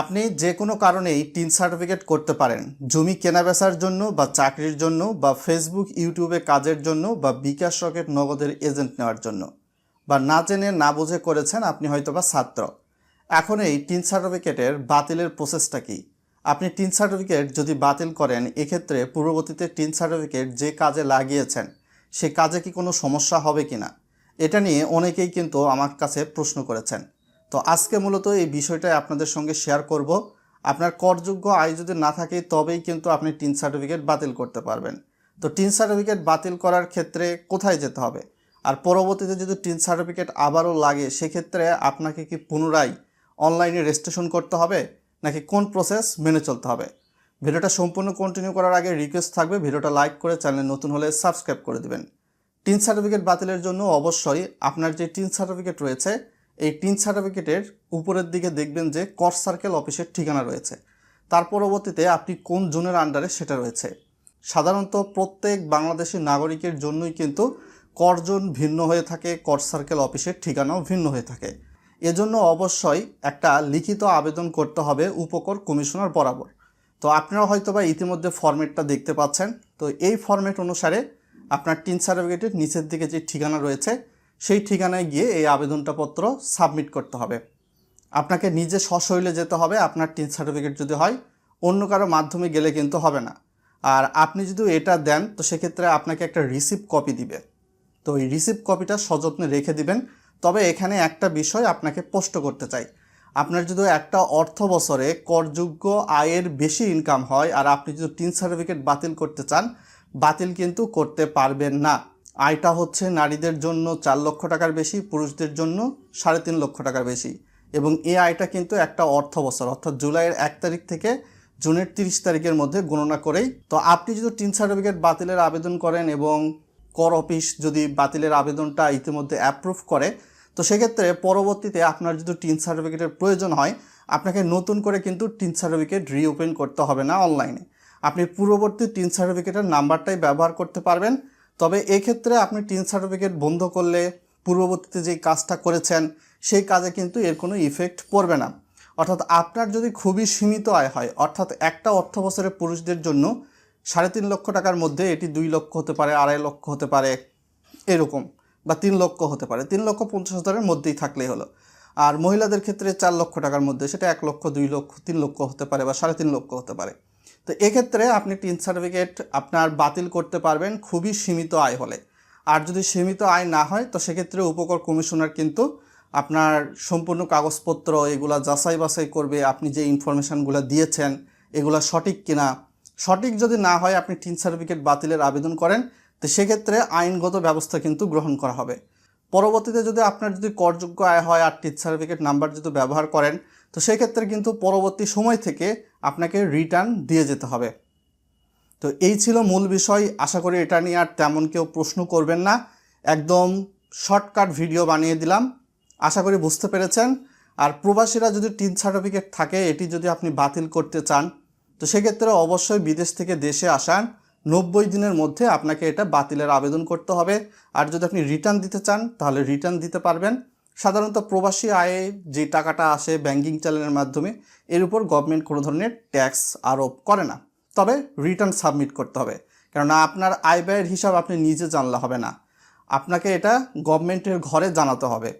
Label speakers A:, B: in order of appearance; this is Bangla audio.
A: আপনি যে কোনো কারণেই টিন সার্টিফিকেট করতে পারেন। জমি কেনাবেচার জন্য বা চাকরির জন্য বা ফেসবুক ইউটিউবে কাজের জন্য বা বিকাশ রকেট নগদের এজেন্ট নেওয়ার জন্য। বা না জেনে না বুঝে করেছেন আপনি হয়তো বা ছাত্র। এখন এই টিন সার্টিফিকেটের বাতিলের প্রসেসটা কি? আপনি টিন সার্টিফিকেট যদি বাতিল করেন, এক্ষেত্রে পূর্ববর্তীতে টিন সার্টিফিকেট যে কাজে লাগিয়েছেন, সে কাজে কি কোনো সমস্যা হবে কি না এটা নিয়ে অনেকেই কিন্তু আমার কাছে প্রশ্ন করেছেন। তো আজকে মূলত এই বিষয়টাই আপনাদের সঙ্গে শেয়ার করব। আপনার করযোগ্য আয় যদি না থাকে, তবেই কিন্তু আপনি টিন সার্টিফিকেট বাতিল করতে পারবেন। তো টিন সার্টিফিকেট বাতিল করার ক্ষেত্রে কোথায় যেতে হবে? আর পরবর্তীতে যদি টিন সার্টিফিকেট আবারও লাগে, সেক্ষেত্রে আপনাকে কি পুনরায় অনলাইনে রেজিস্ট্রেশন করতে হবে? নাকি কোন প্রসেস মেনে চলতে হবে? ভিডিওটা সম্পূর্ণ কন্টিনিউ করার আগে রিকোয়েস্ট থাকবে, ভিডিওটা লাইক করে চ্যানেল নতুন হলে সাবস্ক্রাইব করে দেবেন। টিন সার্টিফিকেট বাতিলের জন্য অবশ্যই আপনার যে টিন সার্টিফিকেট রয়েছে এই টিন সার্টিফিকেটের উপরের দিকে দেখবেন যে কর সার্কেল অফিসের ঠিকানা রয়েছে। তার পরবর্তীতে আপনি কোন জোনের আন্ডারে সেটা রয়েছে। সাধারণত প্রত্যেক বাংলাদেশি নাগরিকের জন্যই কিন্তু করজন ভিন্ন হয়ে থাকে কর সার্কেল অফিসের ঠিকানাও ভিন্ন হয়ে থাকে। এজন্য অবশ্যই একটা লিখিত আবেদন করতে হবে উপকর কমিশনার বরাবর। তো আপনারা হয়তো বা ইতিমধ্যে ফর্মেটটা দেখতে পাচ্ছেন। তো এই ফর্মেট অনুসারে আপনার টিন সার্টিফিকেটের নিচের দিকে যে ঠিকানা রয়েছে সেই ঠিকানায় গিয়ে এই আবেদনটা পত্র সাবমিট করতে হবে। আপনাকে নিজে সশৈলে যেতে হবে, আপনার টিন সার্টিফিকেট যদি হয়, অন্য কারও মাধ্যমে গেলে কিন্তু হবে না। আর আপনি যদি এটা দেন, তো সেক্ষেত্রে আপনাকে একটা রিসিভ কপি দিবে। তো এই রিসিভ কপিটা সযত্নে রেখে দিবেন। তবে এখানে একটা বিষয় আপনাকে স্পষ্ট করতে চাই। আপনার যদি একটা অর্থ বছরে করযোগ্য আয়ের বেশি ইনকাম হয়, আর আপনি যদি টিন সার্টিফিকেট বাতিল করতে চান, বাতিল কিন্তু করতে পারবেন না। আয়টা হচ্ছে নারীদের জন্য চার লক্ষ টাকার বেশি, পুরুষদের জন্য সাড়ে তিন লক্ষ টাকার বেশি। এবং এই আয়টা কিন্তু একটা অর্থ বছর অর্থাৎ জুলাইয়ের এক তারিখ থেকে জুনের তিরিশ তারিখের মধ্যে গণনা করেই। তো আপনি যদি টিন সার্টিফিকেট বাতিলের আবেদন করেন এবং কর অফিস যদি বাতিলের আবেদনটা ইতিমধ্যে অ্যাপ্রুভ করে, তো সেক্ষেত্রে পরবর্তীতে আপনার যদি টিন সার্টিফিকেটের প্রয়োজন হয়, আপনাকে নতুন করে কিন্তু টিন সার্টিফিকেট রিওপেন করতে হবে না অনলাইনে আপনি পূর্ববর্তী টিন সার্টিফিকেটের নাম্বারটাই ব্যবহার করতে পারবেন। তবে এক্ষেত্রে আপনি টিন সার্টিফিকেট বন্ধ করলে পূর্ববর্তীতে যেই কাজটা করেছেন, সেই কাজে কিন্তু এর কোনো ইফেক্ট পড়বে না। অর্থাৎ আপনার যদি খুবই সীমিত আয় হয়, অর্থাৎ একটা অর্থ বছরে পুরুষদের জন্য সাড়ে তিন লক্ষ টাকার মধ্যে এটি দুই লক্ষ হতে পারে, আড়াই লক্ষ হতে পারে, এরকম বা তিন লক্ষ হতে পারে। তিন লক্ষ পঞ্চাশ হাজারের মধ্যেই থাকলেই হলো। আর মহিলাদের ক্ষেত্রে চার লক্ষ টাকার মধ্যে, সেটা এক লক্ষ, দুই লক্ষ, তিন লক্ষ হতে পারে বা সাড়ে তিন লক্ষ হতে পারে। তো এক্ষেত্রে আপনি টিন সার্টিফিকেট আপনার বাতিল করতে পারবেন খুবই সীমিত আয় হলে। আর যদি সীমিত আয় না হয়, তো সেক্ষেত্রে উপকর কমিশনার কিন্তু আপনার সম্পূর্ণ কাগজপত্র, এগুলা যাচাই বাছাই করবে, আপনি যে ইনফরমেশানগুলো দিয়েছেন, এগুলো সঠিক কিনা। সঠিক যদি না হয়, আপনি টিন সার্টিফিকেট বাতিলের আবেদন করেন, তো সেক্ষেত্রে আইনগত ব্যবস্থা কিন্তু গ্রহণ করা হবে। পরবর্তীতে যদি আপনার যদি করযোগ্য আয় হয় আর টিন সার্টিফিকেট নাম্বার যদি ব্যবহার করেন, তো সেক্ষেত্রে কিন্তু পরবর্তী সময় থেকে আপনাকে রিটার্ন দিয়ে যেতে হবে। তো এই ছিল মূল বিষয়। আশা করি এটা নিয়ে আর তেমন কেউ প্রশ্ন করবেন না। একদম শর্টকাট ভিডিও বানিয়ে দিলাম। আশা করি বুঝতে পেরেছেন। আর প্রবাসীরা যদি টিন সার্টিফিকেট থাকে, এটি যদি আপনি বাতিল করতে চান, তো সেক্ষেত্রে অবশ্যই বিদেশ থেকে দেশে আসান নব্বই দিনের মধ্যে আপনাকে এটা বাতিলের আবেদন করতে হবে। আর যদি আপনি রিটার্ন দিতে চান, তাহলে রিটার্ন দিতে পারবেন। সাধারণত প্রবাসী আয়ে যে টাকাটা আসে ব্যাঙ্কিং চ্যানেলের মাধ্যমে, এর উপর গভর্নমেন্ট কোনো ধরনের ট্যাক্স আরোপ করে না। তবে রিটার্ন সাবমিট করতে হবে। কেননা আপনার আয় ব্যয়ের হিসাব আপনি নিজে জানলে হবে না। আপনাকে এটা গভর্নমেন্টের ঘরে জানাতে হবে।